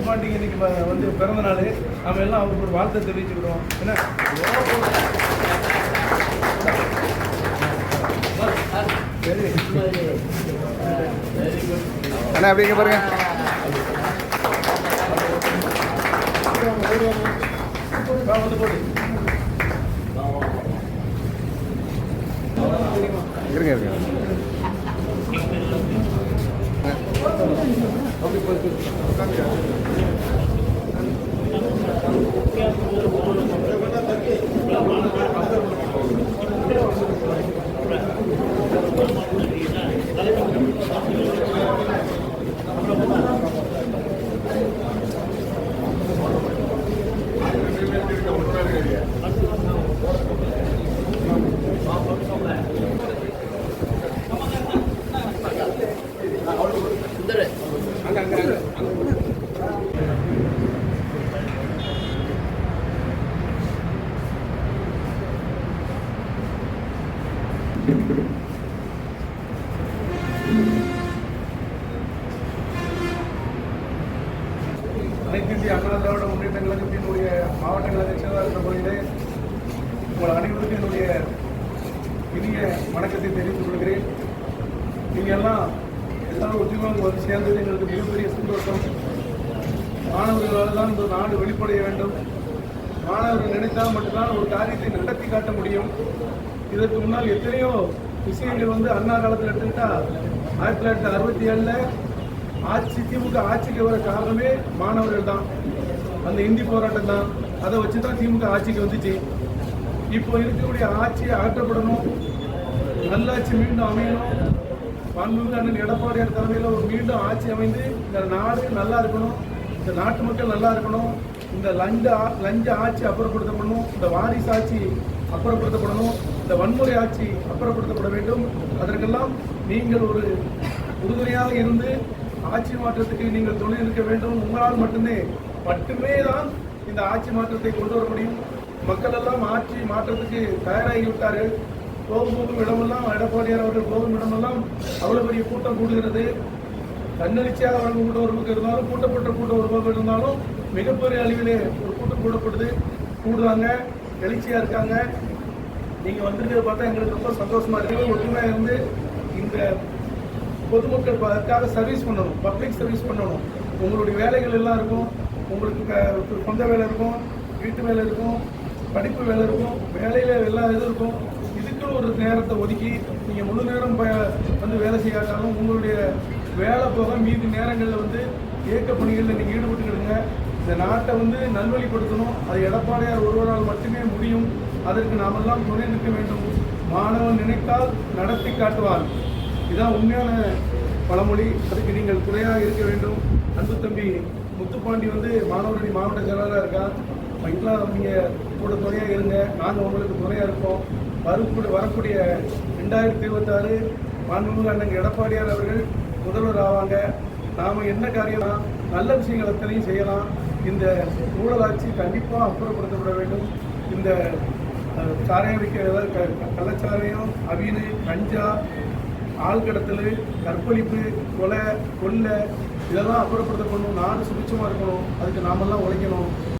பாண்டிக்கு இன்னைக்கு ப- வந்து பிறந்த நாள். நம்ம எல்லாம் அவருக்கு ஒரு வாழ்த்தை தெரிவிச்சுக்கிறோம். என்ன? அண்ணா அப்படிங்க பாருங்க? வந்து போடு. இருங்க இருங்க. Thank you. அனைத்து இந்திய அண்ணா திராவிட முன்னேற்ற கழகத்தினுடைய மாவட்ட கழக செயலாளர் என்ற முறையிலே உங்கள் அனைவருக்கும் என்னுடைய இனிய வணக்கத்தை தெரிவித்துக் கொள்கிறேன். நீங்கள் எல்லாம் எல்லாரும் ஒற்றுமையாக வந்து சேர்ந்தது எங்களுக்கு மிகப்பெரிய சந்தோஷம். மாணவர்களால் தான் இந்த நாடு வெளிப்படைய வேண்டும். மாணவர்கள் நினைத்தால் மட்டும்தான் ஒரு காரியத்தை நடத்தி காட்ட முடியும். இதற்கு முன்னால் எத்தனையோ விஷயங்கள் வந்து அண்ணா காலத்தில் எடுத்துக்கிட்டா ஆயிரத்தி தொள்ளாயிரத்தி அறுபத்தி ஏழில் ஆட்சி திமுக ஆட்சிக்கு வர காரணமே மாணவர்கள் தான். அந்த இந்தி போராட்டம் தான். அதை வச்சு தான் திமுக ஆட்சிக்கு வந்துச்சு. இப்போ இருக்கக்கூடிய ஆட்சியை அகற்றப்படணும். நல்லாட்சி மீண்டும் அமையணும். பன்முக அண்ணன் எடப்பாடியார் தலைமையில் ஒரு மீண்டும் ஆட்சி அமைந்து இந்த நாடு நல்லா இருக்கணும். இந்த நாட்டு மக்கள் நல்லா இருக்கணும். இந்த லஞ்ச ஆ- லஞ்ச ஆட்சி அப்புறப்படுத்தப்படணும் இந்த வாரிசு ஆட்சி அப்புறப்படுத்தப்படணும் இந்த வன்முறை ஆட்சி அப்புறப்படுத்தப்பட வேண்டும். அதற்கெல்லாம் நீங்கள் ஒரு உறுதுணையாக இருந்து ஆட்சி மாற்றத்துக்கு நீங்கள் துணை இருக்க வேண்டும். உங்களால் மட்டுமே மட்டுமே தான் இந்த ஆட்சி மாற்றத்தை கொண்டு வர முடியும். மக்கள் எல்லாம் ஆட்சி மாற்றத்துக்கு தயாராகிவிட்டார்கள் போகும் போகும் இடமெல்லாம் எடப்பாடியார் அவர்கள் போகும் இடமெல்லாம் அவ்வளோ பெரிய கூட்டம் கூடுகிறது. தன்னெழுச்சியாக வழங்க கூட்டம் இருந்தாலும் கூட்டப்பட்ட கூட்ட ஒரு இருந்தாலும் மிகப்பெரிய அளவிலே ஒரு கூட்டம் கூடப்படுது கூடுறாங்க எழுச்சியாக இருக்காங்க. நீங்கள் வந்திருக்கிறத பார்த்தா எங்களுக்கு ரொம்ப சந்தோஷமா இருக்கு. ஒற்றுமையாக இருந்து இந்த பொதுமக்கள் அதுக்காக சர்வீஸ் பண்ணணும் பப்ளிக் சர்வீஸ் பண்ணணும். உங்களுடைய வேலைகள் எல்லாம் இருக்கும். உங்களுக்கு சொந்த வேலை இருக்கும் வீட்டு வேலை இருக்கும் படிப்பு வேலை இருக்கும் வேலையில் எல்லா இது இருக்கும். இதுக்குன்னு ஒரு நேரத்தை ஒதுக்கி நீங்கள் முழு நேரம் வந்து வேலை செய்யாட்டாலும் உங்களுடைய வேலை போக மீதி நேரங்களில் வந்து இயக்க பணிகளில் நீங்கள் ஈடுபட்டுக்கிடுங்க இந்த நாட்டை வந்து நல்வழிப்படுத்தணும். அது எடப்பாடியார் ஒருவரால் மட்டுமே முடியும். அதற்கு நாமெல்லாம் துணை நிற்க வேண்டும். மாணவன் நினைத்தால் நடத்தி காட்டுவார் இதான் உண்மையான பழமொழி. அதுக்கு நீங்கள் துணையாக இருக்க வேண்டும். அன்பு தம்பி முத்துப்பாண்டி வந்து மாணவரணி மாவட்ட செயலாளராக இருக்கா? எல்லாம் நீங்கள் கூட துணையாக இருங்க. நாங்கள் உங்களுக்கு துணையாக இருப்போம். வரக்கூடிய வரக்கூடிய ரெண்டாயிரத்தி இருபத்தாறு மாண்புமிகு அண்ணன் எடப்பாடியார் அவர்கள் முதல்வர் ஆவாங்க. நாம் என்ன காரியம்னா நல்ல விஷயங்கள் எத்தனையும் செய்யலாம். இந்த ஊழலாட்சி கண்டிப்பாக அப்புறப்படுத்தப்பட வேண்டும். இந்த அஹ், சாராயம் விற்கிற க- கள்ளச்சாராயம் அவினு கஞ்சா ஆள் கடத்தல் கற்பழிப்பு கொலை கொள்ளை இதெல்லாம் அப்புறப்படுத்தப்படணும். நாடு சுபிச்சமாக இருக்கணும். அதுக்கு நாமெல்லாம் உழைக்கணும்.